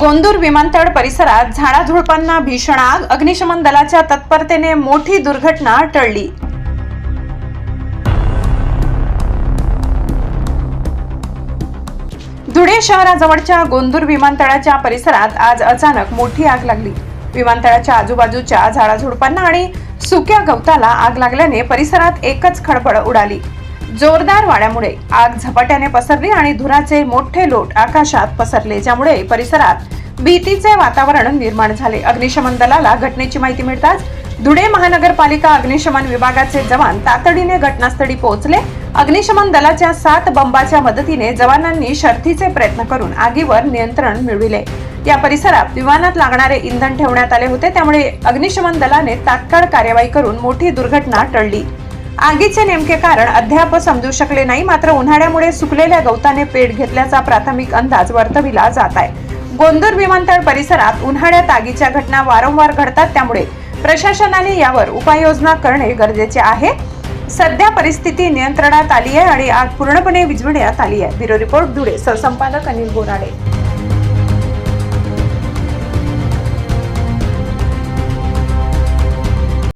गोंदूर विमानतळ परिसरात झाडाझुडपांना भीषण आग. अग्निशमन दलाच्या तत्परतेने मोठी दुर्घटना टळली. धुळे शहराजवळच्या गोंदूर विमानतळाच्या परिसरात आज अचानक मोठी आग लागली. विमानतळाच्या आजूबाजूच्या झाडाझुडपांना आणि सुक्या गवताला आग लागल्याने परिसरात एकच खडबड उडाली. जोरदार वाऱ्यामुळे आग झपाट्याने पसरली आणि धुराचे मोठे लोट आकाशात पसरले ज्यामुळे परिसरात भीतीचे वातावरण निर्माण झाले. अग्निशमन दलाला घटनेची माहिती मिळताच धुळे महानगरपालिका अग्निशमन विभागाचे जवान तातडीने घटनास्थळी पोहोचले. अग्निशमन दलाच्या सात बंबाच्या मदतीने जवानांनी शर्थीचे प्रयत्न करून आगीवर नियंत्रण मिळविले. या परिसरात विमानात लागणारे इंधन ठेवण्यात आले होते त्यामुळे अग्निशमन दलाने तात्काळ कार्यवाही करून मोठी दुर्घटना टळली. आगीचे नेमके कारण अद्याप समजू शकले नाही मात्र उन्हाळ्यामुळे सुकलेल्या गवताने पेट घेतल्याचा प्राथमिक अंदाज वर्तविला जात आहे. गोंदूर विमानतळ परिसरात उन्हाळ्यात आगीच्या घटना वारंवार घडतात त्यामुळे प्रशासनाने यावर उपाययोजना करणे गरजेचे आहे. सध्या परिस्थिती नियंत्रणात आली आहे आणि आग पूर्णपणे विझविण्यात आली आहे. ब्युरो रिपोर्ट धुळे सहसंपादक अनिल बोराडे.